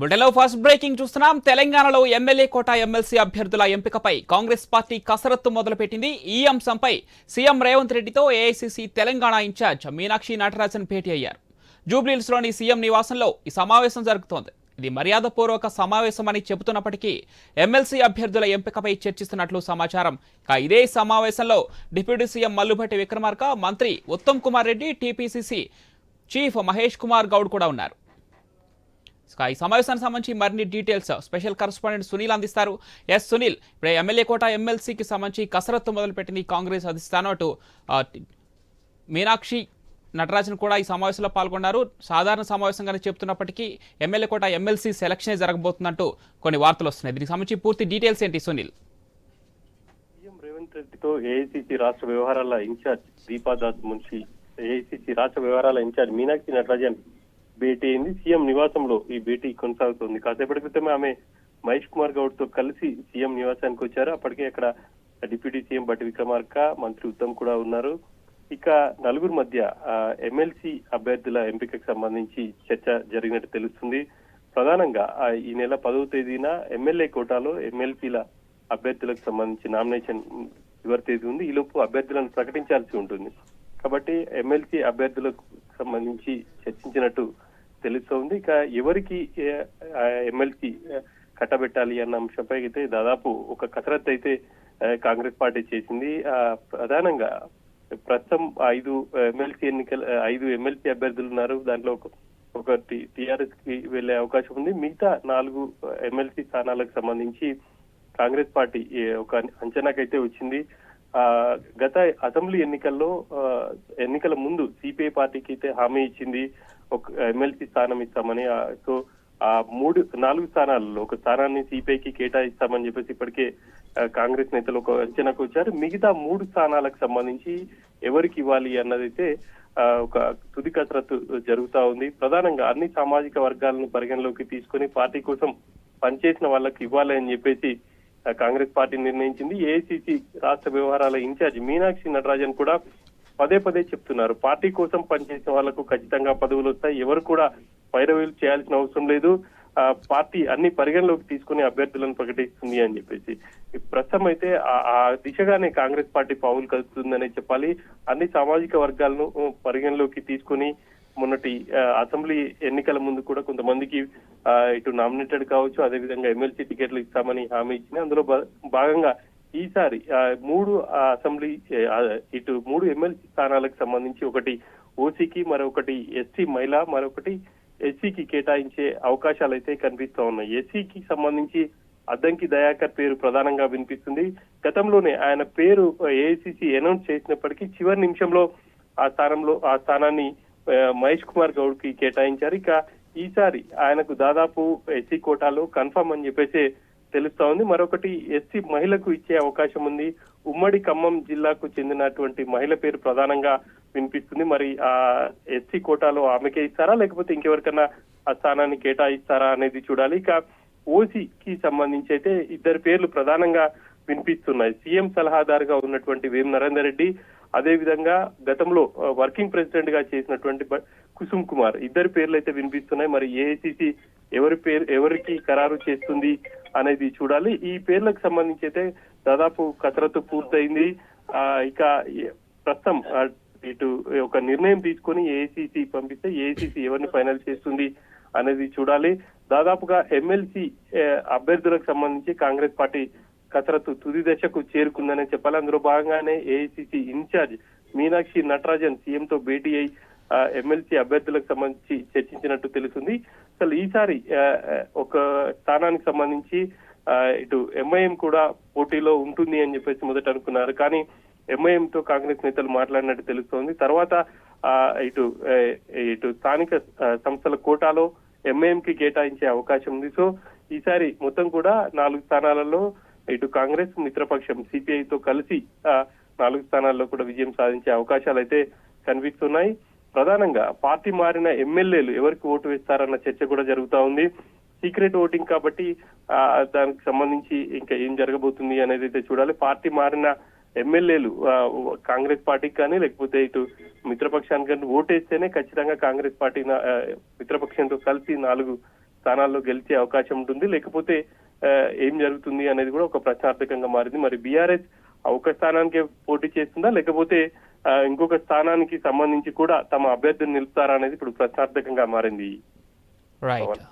బుడెలో first breaking చూస్తున్నాం. తెలంగాణలో MLA కోట MLC అభ్యర్థుల ఎంపికపై కాంగ్రెస్ పార్టీ కసరత్తు మొదలుపెట్టింది. ఈ అంశంపై సీఎం రేవంత్ రెడ్డితో ఏఐసీసీ తెలంగాణ ఇన్ఛార్జ్ మీనాక్షి నటరాజన్ భేటీ అయ్యారు. జూబ్లీహిల్స్లోని సీఎం నివాసంలో ఈ సమావేశం జరుగుతోంది. ఇది మర్యాదపూర్వక సమావేశమని చెబుతున్నప్పటికీ ఎమ్మెల్సీ అభ్యర్థుల ఎంపికపై చర్చిస్తున్నట్లు సమాచారం. ఇక ఇదే సమావేశంలో డిప్యూటీ సీఎం మల్లుభట్టి విక్రమార్క మంత్రి ఉత్తమ్ కుమార్ రెడ్డి టీపీసీసీ చీఫ్ మహేష్ కుమార్ గౌడ్ కూడా ఉన్నారు. ఈ సమావేశానికి సంబంధించి మరిన్ని డీటెయిల్స్ స్పెషల్ కరస్పాండెంట్ సునీల్ అందిస్తారు. ఎస్ సునీల్ ఇప్పుడు ఎమ్మెల్యే కోట ఎమ్మెల్సీకి సంబంధించి కసరత్తు మొదలుపెట్టింది కాంగ్రెస్ అధిష్టానం. అటు మీనాక్షి నటరాజన్ కూడా ఈ సమావేశంలో పాల్గొన్నారు. సాధారణ సమావేశంగానే చెప్తున్నప్పటికీ ఎమ్మెల్యే కోట ఎమ్మెల్సీ సెలక్షనే జరగబోతున్నట్టు కొన్ని వార్తలు వస్తున్నాయి. దీనికి సంబంధించి పూర్తి డీటెయిల్స్ ఏంటి సునీల్? రేవంత్ రెడ్డితో ఏఐసిసి రాష్ట్ర వ్యవహారాల ఇన్ఛార్జ్ దీపాదాస్ మున్షి ఏఐసిసి రాష్ట్ర వ్యవహారాల ఇన్ఛార్జ్ మీనాక్షి నటరాజన్ భేటీ అయింది. సీఎం నివాసంలో ఈ భేటీ కొనసాగుతోంది. కాసేపటి క్రితమే ఆమె మహేష్ కుమార్ గౌడ్తో కలిసి సీఎం నివాసానికి వచ్చారు. అప్పటికే అక్కడ డిప్యూటీ సీఎం బట్టి విక్రమార్క మంత్రి ఉత్తమ్ కూడా ఉన్నారు. ఇక నలుగురు మధ్య ఎమ్మెల్సీ అభ్యర్థుల ఎంపికకు సంబంధించి చర్చ జరిగినట్టు తెలుస్తుంది. ప్రధానంగా ఈ నెల పదవ తేదీన ఎమ్మెల్యే కోటాలో ఎమ్మెల్సీల అభ్యర్థులకు సంబంధించి నామినేషన్ చివరి తేదీ ఉంది. ఈలోపు అభ్యర్థులను ప్రకటించాల్సి ఉంటుంది. కాబట్టి ఎమ్మెల్సీ అభ్యర్థులకు సంబంధించి చర్చించినట్టు తెలుస్తోంది. ఇక ఎవరికి ఎమ్మెల్సీ కట్టబెట్టాలి అన్న అంశంపై అయితే దాదాపు ఒక కసరత్ అయితే కాంగ్రెస్ పార్టీ చేసింది. ఆ, ప్రధానంగా ప్రస్తుతం ఐదు ఎమ్మెల్సీ ఎన్నికల ఐదు ఎమ్మెల్సీ అభ్యర్థులు ఉన్నారు. దాంట్లో ఒక ఒక టిఆర్ఎస్కి వెళ్ళే అవకాశం ఉంది. మిగతా నాలుగు ఎమ్మెల్సీ స్థానాలకు సంబంధించి కాంగ్రెస్ పార్టీ ఒక అంచనాకైతే వచ్చింది. ఆ గత అసెంబ్లీ ఎన్నికల్లో ఎన్నికల ముందు సిపిఐ పార్టీకి అయితే హామీ ఇచ్చింది. ఒక ఎమ్మెల్సీ స్థానం ఇస్తామని సో ఆ మూడు నాలుగు స్థానాలలో ఒక స్థానాన్ని సిపిఐకి కేటాయిస్తామని చెప్పేసి ఇప్పటికే కాంగ్రెస్ నేతలు ఒక అంచనాకు వచ్చారు. మిగతా మూడు స్థానాలకు సంబంధించి ఎవరికి ఇవ్వాలి అన్నదైతే ఒక తుది కసరత్తు జరుగుతా ఉంది. ప్రధానంగా అన్ని సామాజిక వర్గాలను పరిగణలోకి తీసుకొని పార్టీ కోసం పనిచేసిన వాళ్ళకి ఇవ్వాలి అని చెప్పేసి కాంగ్రెస్ పార్టీ నిర్ణయించింది. ఏఐసిసి రాష్ట్ర వ్యవహారాల ఇన్ఛార్జ్ మీనాక్షి నటరాజన్ కూడా పదే పదే చెప్తున్నారు. పార్టీ కోసం పనిచేసిన వాళ్ళకు ఖచ్చితంగా పదవులు వస్తాయి. ఎవరు కూడా పైరవీలు చేయాల్సిన అవసరం లేదు. ఆ, పార్టీ అన్ని పరిగణలోకి తీసుకుని అభ్యర్థులను ప్రకటిస్తుంది అని చెప్పేసి. ప్రస్తుతం అయితే ఆ- ఆ దిశగానే కాంగ్రెస్ పార్టీ పావులు కలుపుతుందనే చెప్పాలి. అన్ని సామాజిక వర్గాలను పరిగణలోకి తీసుకుని మొన్నటి అసెంబ్లీ ఎన్నికల ముందు కూడా కొంతమందికి ఇటు నామినేటెడ్ కావచ్చు. అదేవిధంగా ఎమ్మెల్సీ టికెట్లు ఇస్తామని హామీ ఇచ్చింది. అందులో భాగంగా ఈసారి మూడు అసెంబ్లీ ఇటు మూడు ఎమ్మెల్సీ స్థానాలకు సంబంధించి ఒకటి ఓసీకి మరొకటి ఎస్సీ మహిళ మరొకటి ఎస్సీకి కేటాయించే అవకాశాలు అయితే కనిపిస్తూ ఉన్నాయి. ఎస్సీకి సంబంధించి అద్దంకి దయాకర్ పేరు ప్రధానంగా వినిపిస్తుంది. గతంలోనే ఆయన పేరు ఏఐసిసి అనౌన్స్ చేసినప్పటికీ చివరి నిమిషంలో ఆ స్థానంలో ఆ స్థానాన్ని మహేష్ కుమార్ గౌడ్కి కేటాయించారు. ఇక ఈసారి ఆయనకు దాదాపు ఎస్సీ కోటాలో కన్ఫర్మ్ అని చెప్పేసి తెలుస్తా ఉంది. మరొకటి ఎస్సీ మహిళకు ఇచ్చే అవకాశం ఉంది. ఉమ్మడి ఖమ్మం జిల్లాకు చెందినటువంటి మహిళ పేరు ప్రధానంగా వినిపిస్తుంది. మరి ఆ ఎస్సీ కోటాలో ఆమెకే ఇస్తారా? లేకపోతే ఇంకెవరికన్నా ఆ స్థానాన్ని కేటాయిస్తారా అనేది చూడాలి. ఇక ఓసీకి సంబంధించి అయితే ఇద్దరు పేర్లు ప్రధానంగా వినిపిస్తున్నాయి. సీఎం సలహాదారుగా ఉన్నటువంటి వేం నరేందర్ రెడ్డి అదే విధంగా గతంలో వర్కింగ్ ప్రెసిడెంట్గా చేసినటువంటి కుసుమ్ కుమార్. ఇద్దరి పేర్లు అయితే వినిపిస్తున్నాయి. మరి ఏఐసిసి ఎవరి పేరు ఎవరికి ఖరారు చేస్తుంది అనేది చూడాలి. ఈ పేర్లకు సంబంధించి అయితే దాదాపు కసరత్తు పూర్తయింది. ఆ, ఇక ప్రస్తుతం ఇటు ఒక నిర్ణయం తీసుకొని ఏఐసిసి పంపిస్తే ఏఐసిసి ఎవరిని ఫైనల్ చేస్తుంది అనేది చూడాలి. దాదాపుగా ఎమ్మెల్సీ అభ్యర్థులకు సంబంధించి కాంగ్రెస్ పార్టీ కసరత్తు తుది దశకు చేరుకుందనే చెప్పాలి. అందులో భాగంగానే AICC incharge Meenakshi Natarajan CM తో భేటీ అయి ఎమ్మెల్సీ అభ్యర్థులకు సంబంధించి చర్చించినట్టు తెలుస్తుంది. అసలు ఈసారి ఒక స్థానానికి సంబంధించి ఇటు ఎంఐఎం కూడా పోటీలో ఉంటుంది అని చెప్పేసి మొదట అనుకున్నారు. కానీ ఎంఐఎం తో కాంగ్రెస్ నేతలు మాట్లాడినట్టు తెలుస్తోంది. తర్వాత ఇటు ఇటు స్థానిక సంస్థల కోటాలో ఎంఐఎం కి కేటాయించే అవకాశం ఉంది. సో ఈసారి మొత్తం కూడా నాలుగు స్థానాలలో ఇటు కాంగ్రెస్ మిత్రపక్షం సిపిఐ తో కలిసి నాలుగు స్థానాల్లో కూడా విజయం సాధించే అవకాశాలు అయితే కనిపిస్తున్నాయి. ప్రధానంగా పార్టీ మారిన ఎమ్మెల్యేలు ఎవరికి ఓటు వేస్తారన్న చర్చ కూడా జరుగుతా ఉంది. సీక్రెట్ ఓటింగ్ కాబట్టి దానికి సంబంధించి ఇంకా ఏం జరగబోతుంది అనేది అయితే చూడాలి. పార్టీ మారిన ఎమ్మెల్యేలు కాంగ్రెస్ పార్టీకి కానీ లేకపోతే ఇటు మిత్రపక్షానికి కానీ ఓటేస్తేనే ఖచ్చితంగా కాంగ్రెస్ పార్టీ మిత్రపక్షంతో కలిసి నాలుగు స్థానాల్లో గెలిచే అవకాశం ఉంటుంది. లేకపోతే ఏం జరుగుతుంది అనేది కూడా ఒక ప్రశ్నార్థకంగా మారింది. మరి బీఆర్ఎస్ ఒక స్థానానికే పోటీ చేస్తుందా? లేకపోతే ఇంకొక స్థానానికి సంబంధించి కూడా తమ అభ్యర్థిని నిలుపుతారా అనేది ఇప్పుడు ప్రశ్నార్థకంగా మారింది. రైట్